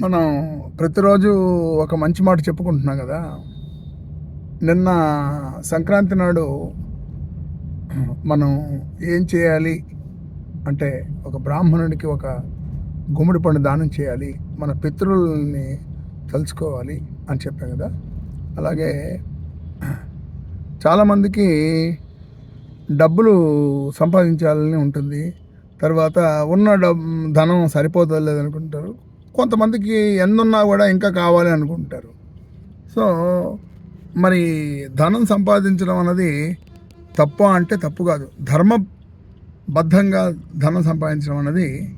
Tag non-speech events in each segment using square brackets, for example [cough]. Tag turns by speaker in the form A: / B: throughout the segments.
A: మనం ప్రతిరోజు ఒక మంచి మాట చెప్పుకుంటున్నాం కదా. నిన్న సంక్రాంతి నాడు మనం ఏం చేయాలి అంటే ఒక బ్రాహ్మణుడికి ఒక గుమ్మడి పండు దానం చేయాలి మన పితృల్ని తలుచుకోవాలి అని చెప్పాం కదా. అలాగే చాలామందికి డబ్బులు సంపాదించాలని ఉంటుంది. తర్వాత ఉన్న డబ్ ధనం సరిపోతలేదు అనుకుంటారు. కొంతమందికి ఎన్నున్నా కూడా ఇంకా కావాలి అనుకుంటారు. సో మరి ధనం సంపాదించడం అన్నది తప్ప అంటే తప్పు కాదు. ధర్మబద్ధంగా ధనం సంపాదించడం అన్నది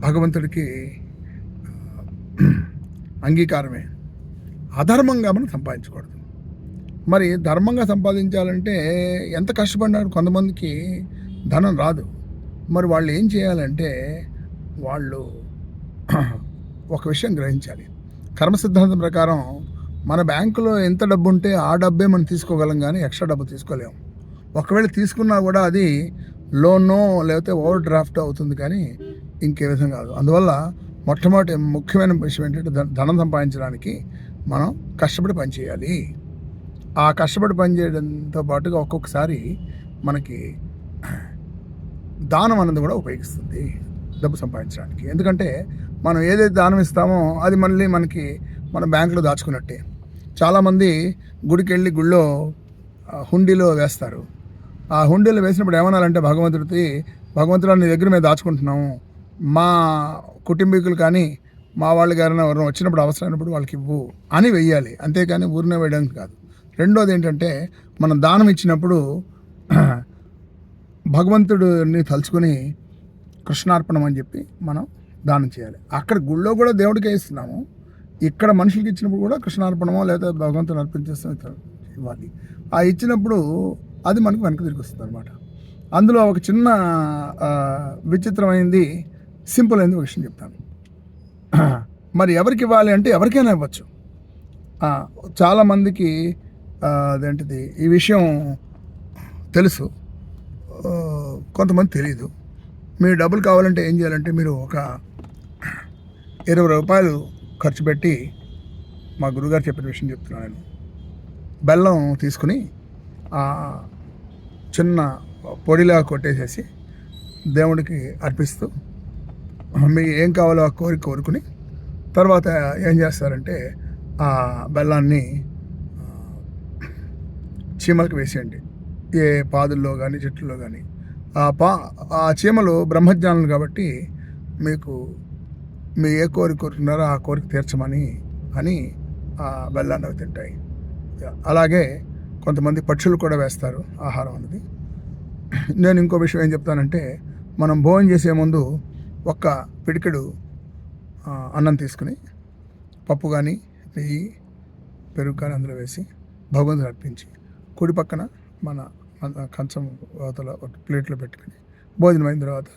A: భగవంతుడికి అంగీకారమే. అధర్మంగా మనం సంపాదించకూడదు. మరి ధర్మంగా సంపాదించాలంటే ఎంత కష్టపడినారు కొంతమందికి ధనం రాదు. మరి వాళ్ళు ఏం చేయాలంటే వాళ్ళు ఒక విషయం గ్రహించాలి. కర్మ సిద్ధాంతం ప్రకారం మన బ్యాంకులో ఎంత డబ్బు ఉంటే ఆ డబ్బే మనం తీసుకోగలం కానీ ఎక్స్ట్రా డబ్బు తీసుకోలేము. ఒకవేళ తీసుకున్నా కూడా అది లోనో లేకపోతే ఓవర్ డ్రాఫ్ట్ అవుతుంది కానీ ఇంకే విధంగా కాదు. అందువల్ల మొట్టమొదటి ముఖ్యమైన విషయం ఏంటంటే ధనం సంపాదించడానికి మనం కష్టపడి పనిచేయాలి. ఆ కష్టపడి పనిచేయడంతో పాటుగా ఒక్కొక్కసారి మనకి దానం అన్నది కూడా ఉపయోగిస్తుంది. డబ్బు సంపాదించడానికి. ఎందుకంటే మనం ఏదైతే దానం ఇస్తామో అది మళ్ళీ మనకి మన బ్యాంకులో దాచుకున్నట్టే. చాలామంది గుడికి వెళ్ళి గుళ్ళో హుండీలో వేస్తారు. ఆ హుండీలో వేసినప్పుడు ఏమనాలంటే భగవంతుడికి భగవంతుడు నీ దగ్గర మేము దాచుకుంటున్నాము. మా కుటుంబీకులు కానీ మా వాళ్ళు గారైనా ఎవరైనా వచ్చినప్పుడు అవసరమైనప్పుడు వాళ్ళకి ఇవ్వు అని వెయ్యాలి. అంతేకాని ఊరినే వేయడానికి కాదు. రెండోది ఏంటంటే మనం దానం ఇచ్చినప్పుడు [clears throat] భగవంతుడిని తలుచుకుని కృష్ణార్పణం అని చెప్పి మనం దానం చేయాలి. అక్కడ గుళ్ళో కూడా దేవుడికే ఇస్తున్నాము. ఇక్కడ మనుషులకి ఇచ్చినప్పుడు కూడా కృష్ణార్పణమో లేదా భగవంతుని అర్పించేస్తాం ఇవ్వాలి. ఆ ఇచ్చినప్పుడు అది మనకు వెనక తిరిగి వస్తుంది అనమాట అందులో ఒక చిన్న విచిత్రమైంది సింపుల్ అయింది ఒక విషయం చెప్తాను. [clears throat] మరి ఎవరికి ఇవ్వాలి అంటే ఎవరికైనా ఇవ్వచ్చు. చాలామందికి అదేంటిది ఈ విషయం తెలుసు. కొంతమంది తెలియదు మీరు డబ్బులు కావాలంటే ఏం చేయాలంటే మీరు ఒక ఇరవై రూపాయలు ఖర్చు పెట్టి మా గురుగారు చెప్పిన విషయం చెప్తున్నాను నేను. బెల్లం తీసుకుని ఆ చిన్న పొడిలా కొట్టేసేసి దేవుడికి అర్పిస్తూ మీకు ఏం కావాలో ఆ కోరిక కోరుకుని తర్వాత ఏం చేస్తారంటే ఆ బెల్లాన్ని చీమలకు వేసేయండి. ఏ పాదుల్లో కానీ చెట్లలో కానీ ఆ పా ఆ చీమలు బ్రహ్మజ్ఞానులు కాబట్టి మీకు మీ ఏ కోరిక కోరుకున్నారో ఆ కోరిక తీర్చమని అని ఆ బెల్లాన్ని అవి తింటాయి అలాగే కొంతమంది పక్షులు కూడా వేస్తారు ఆహారం అనేది. నేను ఇంకో విషయం ఏం చెప్తానంటే మనం భోజనం చేసే ముందు ఒక్క పిడికెడు అన్నం తీసుకుని పప్పు కానీ నెయ్యి పెరుగు కానీ అందులో వేసి భగవంతుని అర్పించి కుడి పక్కన మన కంచం అవతల ఒక ప్లేట్లో పెట్టుకుని భోజనం అయిన తర్వాత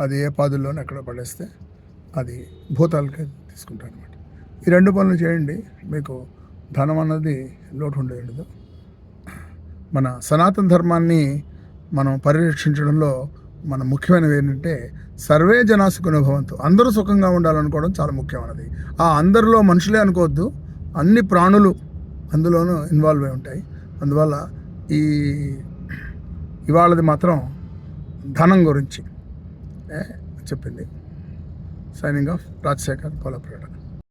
A: అది ఏ పాదుల్లోనే ఎక్కడ పడేస్తే అది భూతాలకి తీసుకుంటాను అనమాట ఈ రెండు పనులు చేయండి మీకు ధనం అన్నది లోటు ఉండదు మన సనాతన ధర్మాన్ని మనం పరిరక్షించడంలో మన ముఖ్యమైనది ఏంటంటే సర్వే జనాసుకునే భవంతు అందరూ సుఖంగా ఉండాలనుకోవడం చాలా ముఖ్యమైనది. ఆ అందరిలో మనుషులే అనుకోవద్దు అన్ని ప్రాణులు అందులోనూ ఇన్వాల్వ్ అయి ఉంటాయి. అందువల్ల ఈ ఇవాళది మాత్రం ధనం గురించి ఏ, చెప్పింది. signing off, Rajsekhar, collaborator.